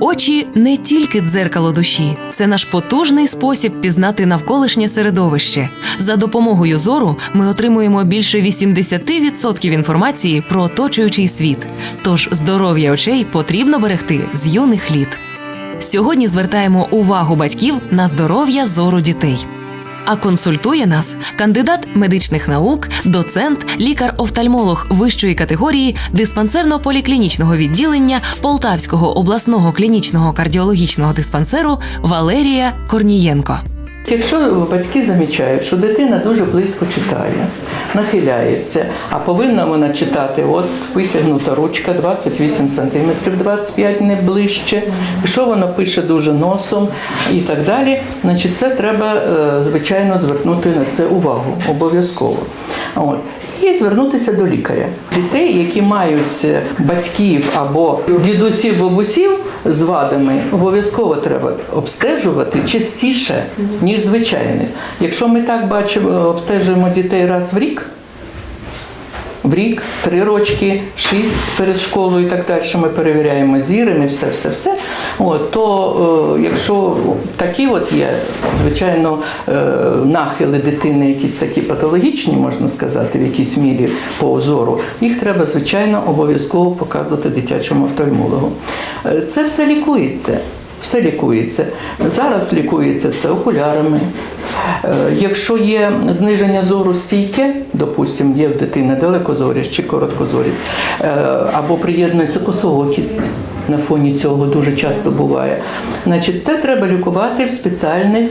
Очі не тільки дзеркало душі, це наш потужний спосіб пізнати навколишнє середовище. За допомогою зору ми отримуємо більше 80% інформації про оточуючий світ. Тож здоров'я очей потрібно берегти з юних літ. Сьогодні звертаємо увагу батьків на здоров'я зору дітей. А консультує нас кандидат медичних наук, доцент, лікар-офтальмолог вищої категорії диспансерно-поліклінічного відділення Полтавського обласного клінічного кардіологічного диспансеру Валерія Корнієнко. Якщо батьки замічають, що дитина дуже близько читає, нахиляється, а повинна вона читати, от витягнута ручка 28 см, 25 не ближче, що вона пише дуже носом і так далі, значить це треба, е, звичайно, звернути на це увагу обов'язково. От. І звернутися до лікаря. Дітей, які мають е, батьків або дідусів, бабусів з вадами, обов'язково треба обстежувати частіше, ніж звичайних. Якщо ми так бачимо, обстежуємо дітей раз в рік. В рік, три рочки, шість перед школою і так далі. Ми перевіряємо зіри, ми все, все, все. От, то е, якщо такі от є, звичайно, е, нахили дитини, якісь такі патологічні, можна сказати, в якійсь мірі по зору, їх треба, звичайно, обов'язково показувати дитячому офтальмологу. Е, Це все лікується. Все лікується. Зараз лікується це окулярами. Е, Якщо є зниження зору стійке, допустимо, є в дитини далекозорість чи короткозорість, е, або приєднується косоокість. На фоні цього дуже часто буває. Значить, це треба лікувати в спеціальних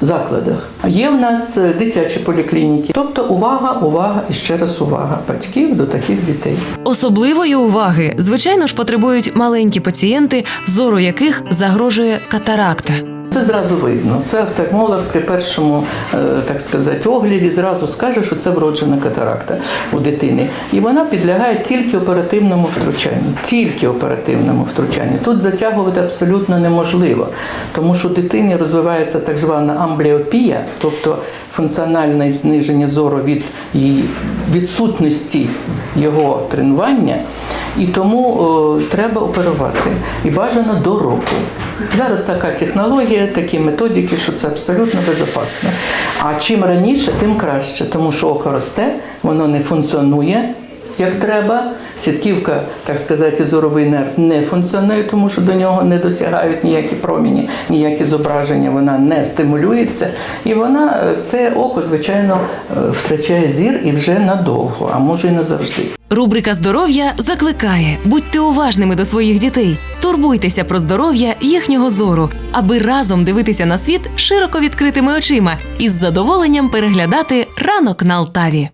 закладах. Є в нас е, дитячі поліклініки. Тобто увага, увага і ще раз увага батьків до таких дітей. Особливої уваги, звичайно ж, потребують маленькі пацієнти, зору яких загрожує катаракта. Це зразу видно. Це офтальмолог при першому, е, так сказати, огляді зразу скаже, що це вроджена катаракта у дитини. І вона підлягає тільки оперативному втручанню. Тільки оперативному втручанню. Тут затягувати абсолютно неможливо, тому що у дитині розвивається так звана амбліопія, тобто функціональне зниження зору від відсутності його тренування. І тому е, треба оперувати. І бажано до року. Зараз така технологія, такі методики, що це абсолютно безпечно. А чим раніше, тим краще, тому що око росте, воно не функціонує. Як треба, сітківка, так сказати, зоровий нерв не функціонує, тому що до нього не досягають ніякі проміні, ніякі зображення, вона не стимулюється. І вона е, це око, звичайно, е, втрачає зір і вже надовго, а може і назавжди. Рубрика здоров'я закликає: будьте уважними до своїх дітей, турбуйтеся про здоров'я їхнього зору, аби разом дивитися на світ широко відкритими очима і з задоволенням переглядати ранок на Алтаві.